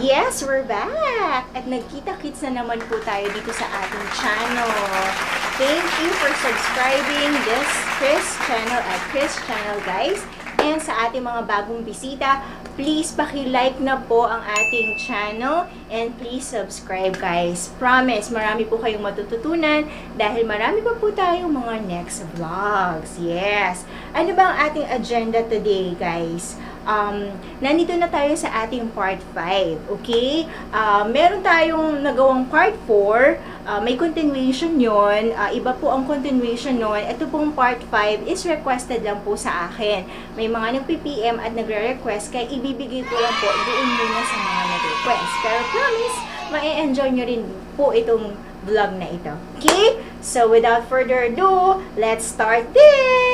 Yes, we're back! At nagkita-kits na naman po tayo dito sa ating channel. Thank you for subscribing this Channel at Chris Channel guys. And sa ating mga bagong bisita, please paki-like na po ang ating channel and please subscribe guys. Promise, marami po kayong matututunan dahil marami pa po tayong mga next vlogs. Yes! Ano ba ang ating agenda today guys? Um, nandito na tayo sa ating part 5, okay? Uh, meron tayong nagawang part 4, uh, may continuation yon uh, iba po ang continuation nun. Ito pong part 5 is requested lang po sa akin. May mga nag-PPM at nagre-request, kaya ibibigay ko lang po doon muna sa mga nag-request. Pero promise, ma-enjoy nyo rin po itong vlog na ito. Okay? So, without further ado, let's start this!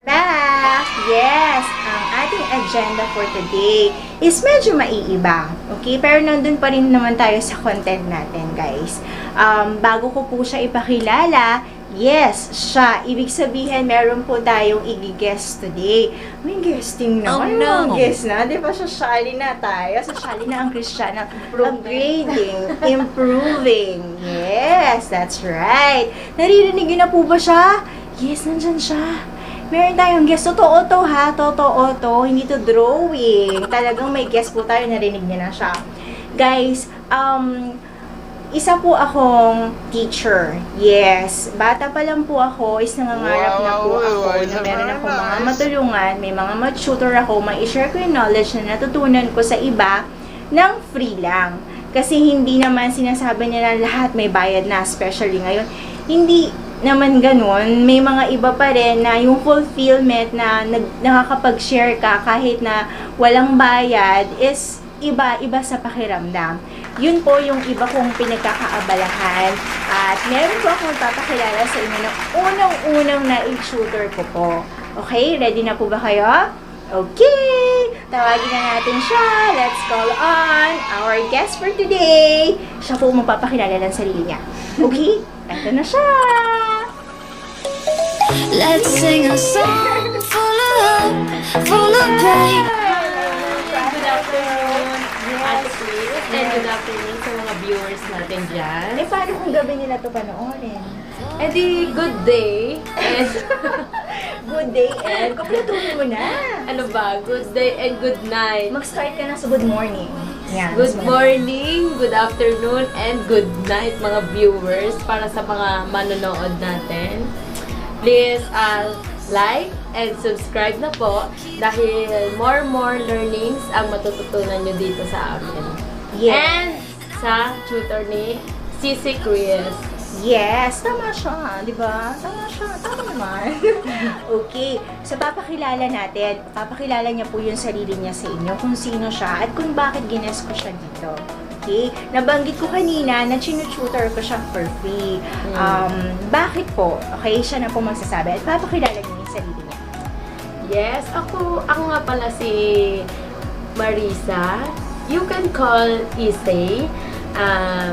Back! Yes! Ang ating agenda for today is medyo maiiba. Okay? Pero nandun pa rin naman tayo sa content natin, guys. Um, bago ko po siya ipakilala, yes, siya. Ibig sabihin, meron po tayong i-guest today. May guesting na. Oh, no. guest na. Di ba, sasali na tayo. Sasali na ang Kristiyana. Upgrading. improving. Yes, that's right. Naririnig niyo na po ba siya? Yes, nandyan siya. Meron tayong guest. Totoo to ha. Totoo to. Hindi to drawing. Talagang may guest po tayo. Narinig niya na siya. Guys, um, isa po akong teacher. Yes. Bata pa lang po ako, is nangangarap na po Wow, ako wow, na meron akong mga matulungan, may mga ma-tutor ako, ma-share ko yung knowledge na natutunan ko sa iba ng free lang. Kasi hindi naman sinasabi nila lahat may bayad na, especially ngayon. Hindi naman ganun. May mga iba pa rin na yung fulfillment na nag, nakakapag-share ka kahit na walang bayad is iba-iba sa pakiramdam. Yun po yung iba kong pinagkakaabalahan at meron po akong papakilala sa inyo ng unang-unang na-shooter ko po. Okay? Ready na po ba kayo? Okay! Tawagin na natin siya. Let's call on our guest for today. Siya po magpapakilala ng sarili niya. Okay? Ito na siya! Let's sing a song full of hope, full of pain. Good afternoon, Ate. Chris. And good afternoon sa mga viewers natin dyan. Eh, paano kung gabi nila ito panoorin? Eh di, good day. And Good day and kumpletuhin mo na. ano ba? Good day and good night. Mag-start ka na sa good morning. Yan. Good morning, good afternoon, and good night mga viewers para sa mga manonood natin. Please uh, like and subscribe na po dahil more more learnings ang matututunan nyo dito sa amin. Yes. And sa tutor ni Sisi Chris. Yes, tama siya, di ba? Tama siya, tama naman. okay, so papakilala natin, papakilala niya po yung sarili niya sa inyo, kung sino siya, at kung bakit gines ko siya dito. Okay? Nabanggit ko kanina na chinututor ko siya for free. Um, bakit po? Okay, siya na po magsasabi. At papakilala niya yung sarili niya. Yes, ako, ako nga pala si Marisa. You can call Isay. Ah,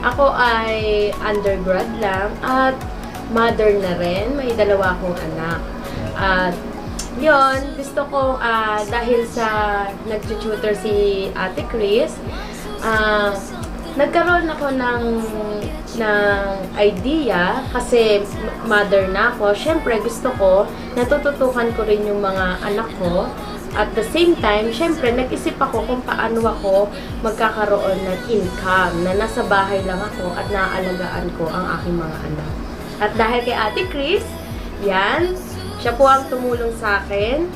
ako ay undergrad lang at mother na rin. May dalawa akong anak. At yon gusto ko ah, dahil sa nag-tutor si Ate Chris, ah, nagkaroon ako ng ng idea kasi mother na ako. Syempre gusto ko natututukan ko rin yung mga anak ko. At the same time, syempre nag-isip ako kung paano ako magkakaroon ng income na nasa bahay lang ako at naaalagaan ko ang aking mga anak. At dahil kay Ate Chris, yan, siya po ang tumulong sa akin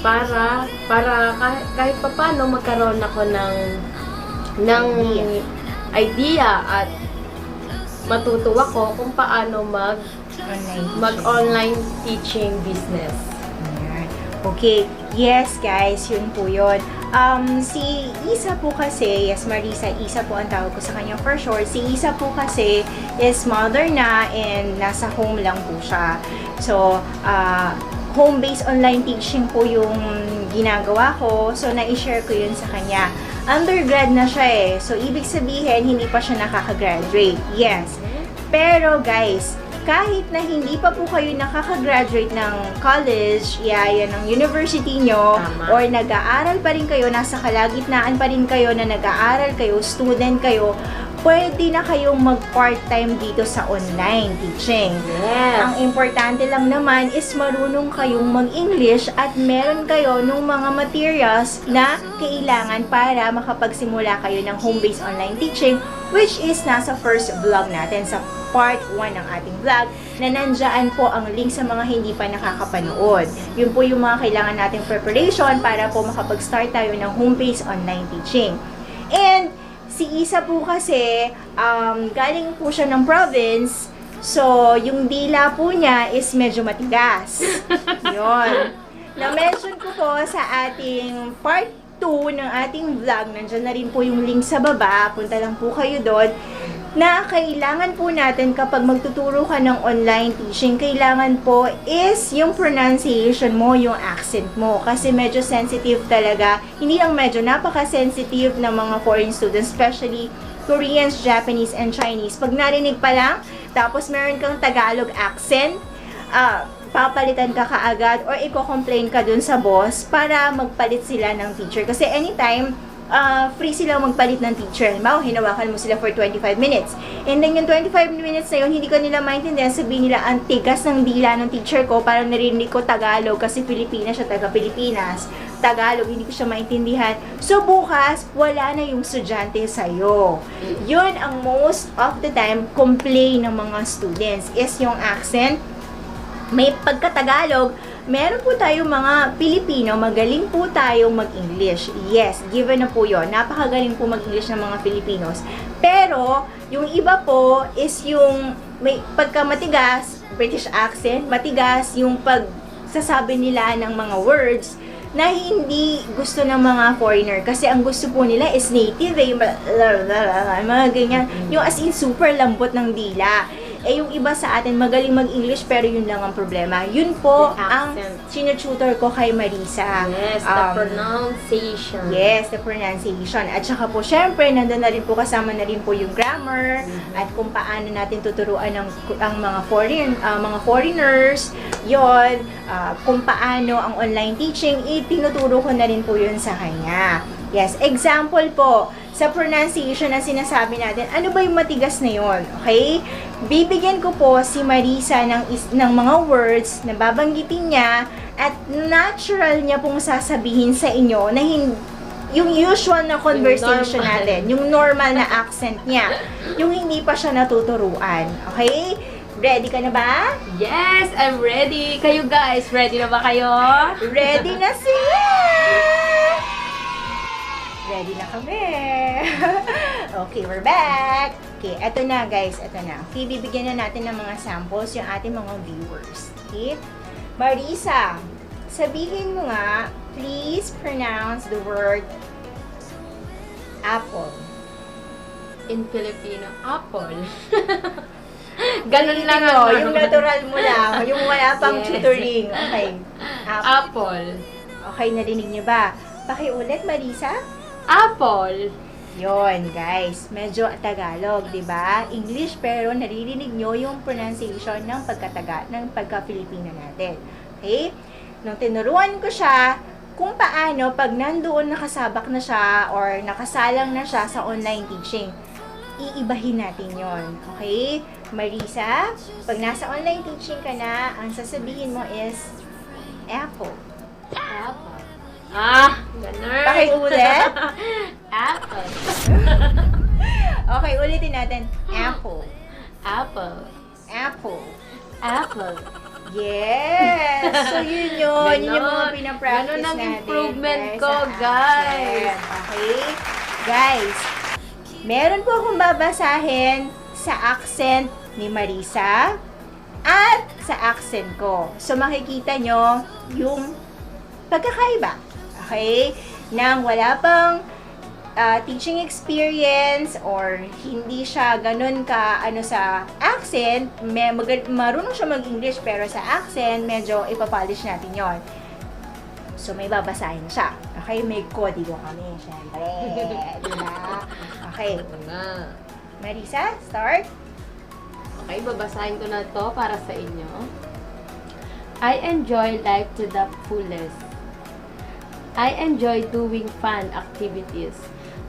para para kahit, kahit papano magkaroon ako ng ng idea at matutuwa ko kung paano mag Online. mag online teaching business. Ayan. Okay, yes guys, yun po yun. Um, si Isa po kasi, yes Marisa, Isa po ang tawag ko sa kanya for sure. Si Isa po kasi is mother na and nasa home lang po siya. So, ah, home-based online teaching po yung ginagawa ko. So, na-share ko yun sa kanya. Undergrad na siya eh. So, ibig sabihin, hindi pa siya nakaka-graduate. Yes. Pero guys, kahit na hindi pa po kayo nakaka-graduate ng college, yaya ng university nyo, Tama. or nag-aaral pa rin kayo, nasa kalagitnaan pa rin kayo na nag-aaral kayo, student kayo, pwede na kayong mag-part-time dito sa online teaching. Yes. Ang importante lang naman is marunong kayong mag-English at meron kayo ng mga materials na kailangan para makapagsimula kayo ng home-based online teaching which is nasa first vlog natin sa part 1 ng ating vlog na nandyan po ang link sa mga hindi pa nakakapanood. Yun po yung mga kailangan nating preparation para po makapag-start tayo ng home-based online teaching. And si Isa po kasi, um, galing po siya ng province, so yung dila po niya is medyo matigas. Yun. Na-mention ko po sa ating part 2 ng ating vlog, nandyan na rin po yung link sa baba, punta lang po kayo doon, na kailangan po natin kapag magtuturo ka ng online teaching, kailangan po is yung pronunciation mo, yung accent mo. Kasi medyo sensitive talaga. Hindi lang medyo, napaka-sensitive ng mga foreign students, especially Koreans, Japanese, and Chinese. Pag narinig pa lang, tapos meron kang Tagalog accent, ah, papalitan ka kaagad or i-complain ka dun sa boss para magpalit sila ng teacher. Kasi anytime, ah, free sila magpalit ng teacher. Halimbawa, hinawakan mo sila for 25 minutes. And then yung 25 minutes na yun, hindi ko nila maintindihan, sabihin nila, ang tigas ng dila ng teacher ko, parang narinig ko Tagalog kasi Pilipina siya, taga Pilipinas. Tagalog, hindi ko siya maintindihan. So bukas, wala na yung estudyante sa'yo. Yun ang most of the time complain ng mga students is yung accent may pagkatagalog, meron po tayong mga Pilipino, magaling po tayong mag-English. Yes, given na po yon Napakagaling po mag-English ng mga Filipinos. Pero, yung iba po is yung may pagkamatigas, British accent, matigas yung pagsasabi nila ng mga words na hindi gusto ng mga foreigner kasi ang gusto po nila is native eh, mga ganyan yung as in super lambot ng dila eh yung iba sa atin magaling mag-English pero yun lang ang problema. Yun po ang sinututor ko kay Marisa. Yes, the Um, pronunciation. Yes, the pronunciation. At saka po, syempre, nandun na rin po kasama na rin po yung grammar at kung paano natin tuturuan ang, ang mga foreign, ah, mga foreigners. Yon, ah, kung paano ang online teaching, itinuturo ko na rin po yun sa kanya. Yes, example po, sa pronunciation na sinasabi natin, ano ba yung matigas na yon? Okay? Bibigyan ko po si Marisa ng, is, ng mga words na babanggitin niya at natural niya pong sasabihin sa inyo na hindi yung usual na conversation normal. natin, yung normal na accent niya, yung hindi pa siya natuturuan. Okay? Ready ka na ba? Yes, I'm ready. Kayo guys, ready na ba kayo? Ready na sila! Ready na kami. okay, we're back. Okay, eto na guys, eto na. Okay, bibigyan na natin ng mga samples yung ating mga viewers. Okay? Marisa, sabihin mo nga, please pronounce the word apple. In Filipino, apple. Ganun lang ang yung natural mo lang, yung wala pang Yes. tutoring. Okay. Apple. Apple. Okay, narinig niyo ba? Pakiulit, Marisa. Apple. Yon, guys. Medyo Tagalog, 'di ba? English pero naririnig nyo yung pronunciation ng pagkataga ng pagka-Filipino natin. Okay? Nung tinuruan ko siya kung paano pag nandoon nakasabak na siya or nakasalang na siya sa online teaching, iibahin natin yon. Okay? Marisa, pag nasa online teaching ka na, ang sasabihin mo is apple. Apple. Ah, ganun. Pakiulit. Apple. Okay, ulitin natin. Apple. Apple. Apple. Apple. Yes! So, yun yun. Yun yung mga pinapractice Ganon ang natin. improvement guys, ko, sa guys. Okay? Guys, meron po akong babasahin sa accent ni Marisa at sa accent ko. So, makikita nyo yung pagkakaiba. Okay? Nang wala pang uh, teaching experience or hindi siya ganun ka ano sa accent, may mag- marunong siya mag-English pero sa accent medyo ipapolish natin 'yon. So may babasahin siya. Okay, may kodigo kami, syempre. diba? Okay, na. Marisa, start. Okay, babasahin ko na to para sa inyo. I enjoy life to the fullest. I enjoy doing fun activities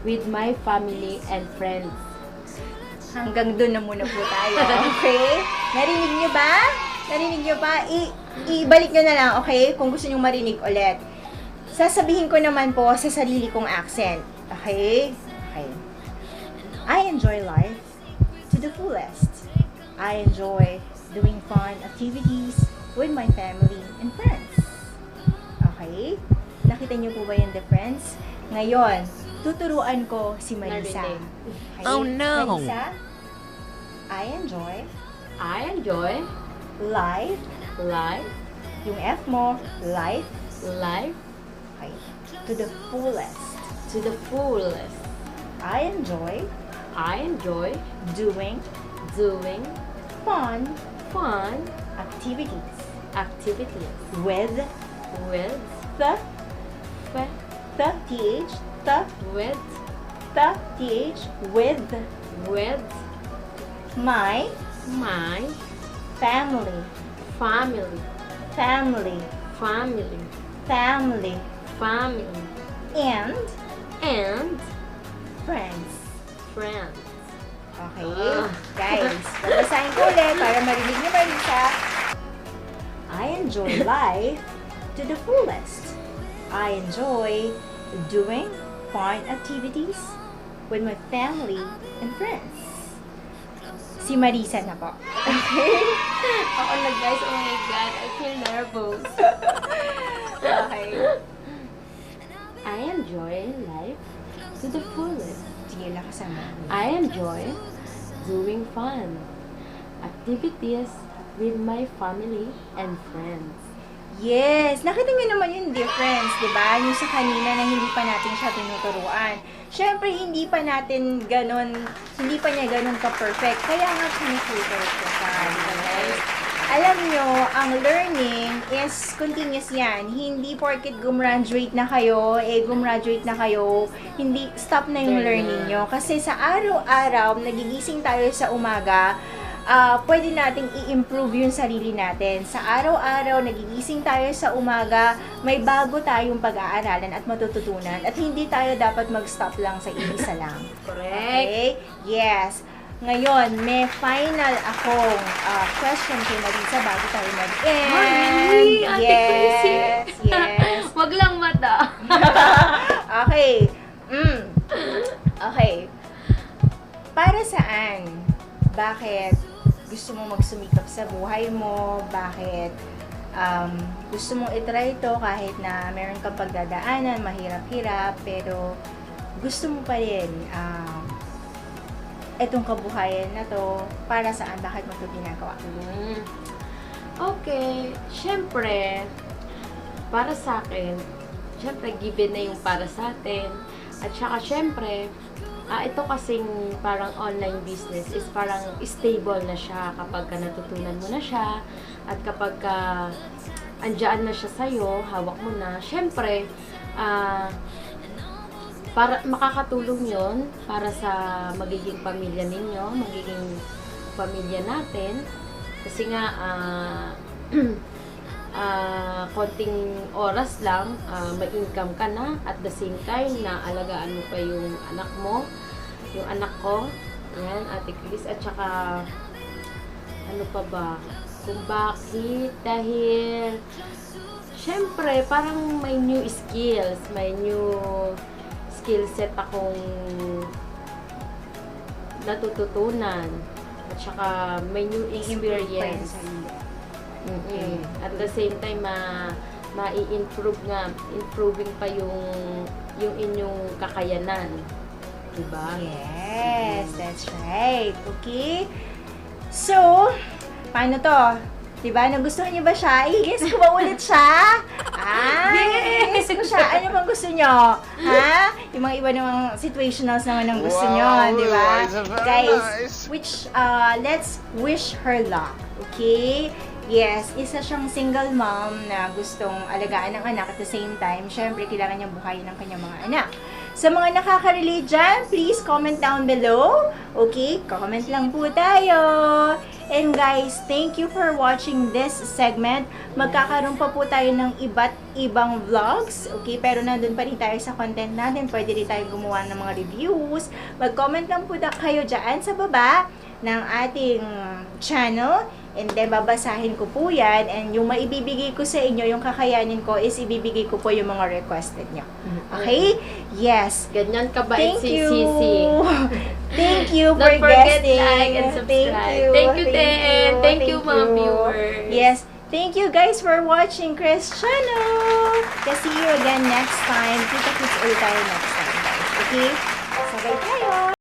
with my family and friends. Hanggang doon na muna po tayo. Okay? Narinig niyo ba? Narinig niyo ba? I ibalik niyo na lang, okay? Kung gusto niyo marinig ulit. Sasabihin ko naman po sa sarili kong accent. Okay? Okay. I enjoy life to the fullest. I enjoy doing fun activities with my family and friends. Okay? Nakita niyo po ba yung difference? Ngayon, tuturuan ko si Marisa. Okay? Oh, no. Marisa, I enjoy. I enjoy. Life, life, yung F mo, life, life. Okay, to the fullest. to the fullest. I enjoy. I enjoy. Doing. Doing. Fun. Fun. Activities. Activities. With. With. The, fa- the, th, the, with the, th, with with my my family, family, family, family, family, family, and and friends. friends. Okay? Ah. Guys, babasahin ko ulit para marinig niyo Marisa. I enjoy life to the fullest. I enjoy doing fun activities with my family and friends. Si Marisa na po. Okay? Ako na guys, oh my god, I feel nervous. Okay. I enjoy life to the fullest. Sige, lakasan mo. I enjoy doing fun activities with my family and friends. Yes! Nakita niyo naman yung difference, di ba? Yung sa kanina na hindi pa natin siya tinuturuan. Siyempre, hindi pa natin ganun, hindi pa niya ganun ka-perfect. Kaya nga ko siya, di ba guys? Alam nyo, ang learning is continuous yan. Hindi porket gumraduate na kayo, eh gumraduate na kayo, hindi, stop na yung learning nyo. Kasi sa araw-araw, nagigising tayo sa umaga, ah pwede nating i-improve yung sarili natin. Sa araw-araw, nagigising tayo sa umaga, may bago tayong pag-aaralan at matututunan. At hindi tayo dapat mag-stop lang sa isa lang. Correct. Okay? Yes. Ngayon, may final akong ah, question kay Marisa bago tayo mag-end. Ay, yes, Chrissy. yes. Wag lang mata. okay. Mm. Okay. Para saan? Bakit gusto mo magsumikap sa buhay mo? Bakit um, gusto mong itry ito kahit na meron kang pagdadaanan, mahirap-hirap, pero gusto mo pa rin um, itong kabuhayan na to para saan? Bakit mo ito ginagawa? Mm. Okay, syempre, para sa akin, syempre, given na yung para sa atin. At saka, syempre, ah, ito kasing parang online business is parang stable na siya kapag ka natutunan mo na siya at kapag ka andyan na siya sa'yo, hawak mo na. Syempre, ah, para makakatulong yon para sa magiging pamilya ninyo, magiging pamilya natin. Kasi nga, ah, ah, konting oras lang, ah, may income ka na. At the same time, na alagaan mo pa yung anak mo, yung anak ko. Yan, Ate Chris. At saka, ano pa ba? Kung bakit? Dahil, syempre, parang may new skills, may new skill set akong natututunan. At saka, may new experience. Sarili. mm At the same time, ma ma-improve nga, improving pa yung yung inyong kakayanan. Diba? Yes, that's right. Okay? So, paano to? Diba? Nagustuhan niyo ba siya? I-guess ko ba ulit siya? Ah, i-guess ko siya. Ano bang gusto niyo? Ha? Yung mga iba namang situationals naman ang gusto niyo, Wow, di ba? Liza, very Guys, nice. which, uh, let's wish her luck. Okay? Yes, isa siyang single mom na gustong alagaan ng anak at the same time, syempre, kailangan niyang buhayin ang kanyang mga anak. Sa mga nakaka-relate please comment down below. Okay? Comment lang po tayo. And guys, thank you for watching this segment. Magkakaroon pa po tayo ng iba't ibang vlogs. Okay? Pero nandun pa rin tayo sa content natin. Pwede rin tayo gumawa ng mga reviews. Mag-comment lang po da kayo dyan sa baba ng ating channel. And then, babasahin ko po yan. And yung maibibigay ko sa inyo, yung kakayanin ko, is ibibigay ko po yung mga requested nyo. Okay? Yes. Ganyan kabait Thank si you. Sisi. Thank you for Don't forget guesting. like and subscribe. Thank you, Ten. Thank you, mga viewers. Yes. Thank you guys for watching Chris channel. Okay, see you again next time. Kita-kits ulit tayo next time, guys. Okay? Sabay tayo.